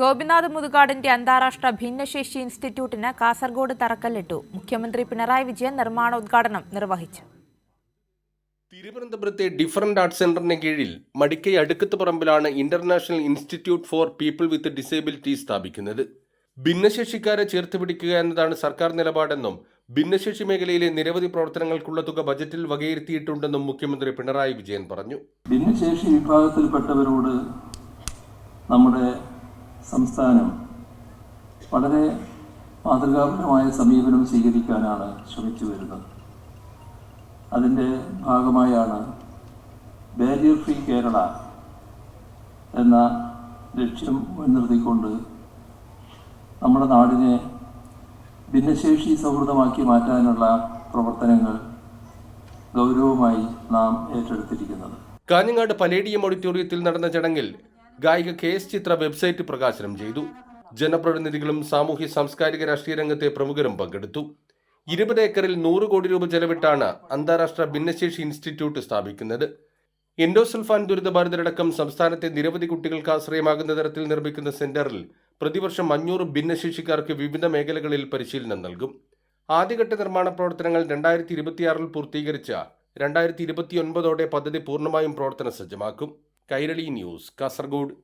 ഗോപിനാഥ് മുതുകാടിന്റെ അന്താരാഷ്ട്ര ഭിന്നശേഷി ഇൻസ്റ്റിറ്റ്യൂട്ടിന് കാസർഗോഡ് തറക്കല്ലിട്ടു. മുഖ്യമന്ത്രി പിണറായി വിജയൻ നിർമ്മാണോദ്ഘാടനം നിർവഹിച്ചു. തിരുവനന്തപുരത്തെ ഡിഫറന്റ് ആർട്സ് സെന്ററിന് കീഴിൽ മടിക്കൈ അടുക്കത്ത് പറമ്പിലാണ് international institute for people with disability സ്ഥാപിക്കുന്നത്. ഭിന്നശേഷിക്കാരെ ചേർത്ത് പിടിക്കുക എന്നതാണ് സർക്കാർ നിലപാടെന്നും ഭിന്നശേഷി മേഖലയിലെ നിരവധി പ്രവർത്തനങ്ങൾക്കുള്ള തുക ബജറ്റിൽ വകയിരുത്തിയിട്ടുണ്ടെന്നും മുഖ്യമന്ത്രി പിണറായി വിജയൻ പറഞ്ഞു. ഭിന്നശേഷി വിഭാഗത്തിൽപ്പെട്ടവരോട് നമ്മുടെ സംസ്ഥാനം വളരെ മാതൃകാപരമായ സമീപനം സ്വീകരിക്കാനാണ് ശ്രമിച്ചു വരുന്നത്. അതിന്റെ ഭാഗമായാണ് ബാരിയർ ഫ്രീ കേരള എന്ന ലക്ഷ്യം മുൻനിർത്തിക്കൊണ്ട് നമ്മുടെ നാടിനെ ഭിന്നശേഷി സൗഹൃദമാക്കി മാറ്റാനുള്ള പ്രവർത്തനങ്ങൾ ഗൗരവമായി നാം ഏറ്റെടുത്തിരിക്കുന്നത്. കാഞ്ഞങ്ങാട് പലേഡിയം ഓഡിറ്റോറിയത്തിൽ നടന്ന ചടങ്ങിൽ ഗായിക കെ എസ് ചിത്ര വെബ്സൈറ്റ് പ്രകാശനം ചെയ്തു. ജനപ്രതിനിധികളും സാമൂഹ്യ സാംസ്കാരിക രാഷ്ട്രീയ രംഗത്തെ പ്രമുഖരും പങ്കെടുത്തു. ഇരുപത് ഏക്കറിൽ നൂറ് കോടി രൂപ ചെലവിട്ടാണ് അന്താരാഷ്ട്ര ഭിന്നശേഷി ഇൻസ്റ്റിറ്റ്യൂട്ട് സ്ഥാപിക്കുന്നത്. എൻഡോസൾഫാൻ ദുരിതബാധിതരടക്കം സംസ്ഥാനത്തെ നിരവധി കുട്ടികൾക്ക് ആശ്രയമാകുന്ന തരത്തിൽ നിർമ്മിക്കുന്ന സെന്ററിൽ പ്രതിവർഷം അഞ്ഞൂറ് ഭിന്നശേഷിക്കാർക്ക് വിവിധ മേഖലകളിൽ പരിശീലനം നൽകും. ആദ്യഘട്ട നിർമ്മാണ പ്രവർത്തനങ്ങൾ രണ്ടായിരത്തി ഇരുപത്തിയാറിൽ പൂർത്തീകരിച്ച രണ്ടായിരത്തി ഇരുപത്തിയൊൻപതോടെ പദ്ധതി പൂർണമായും പ്രവർത്തന സജ്ജമാക്കും. കൈരളി ന്യൂസ് കാസർഗോഡ്.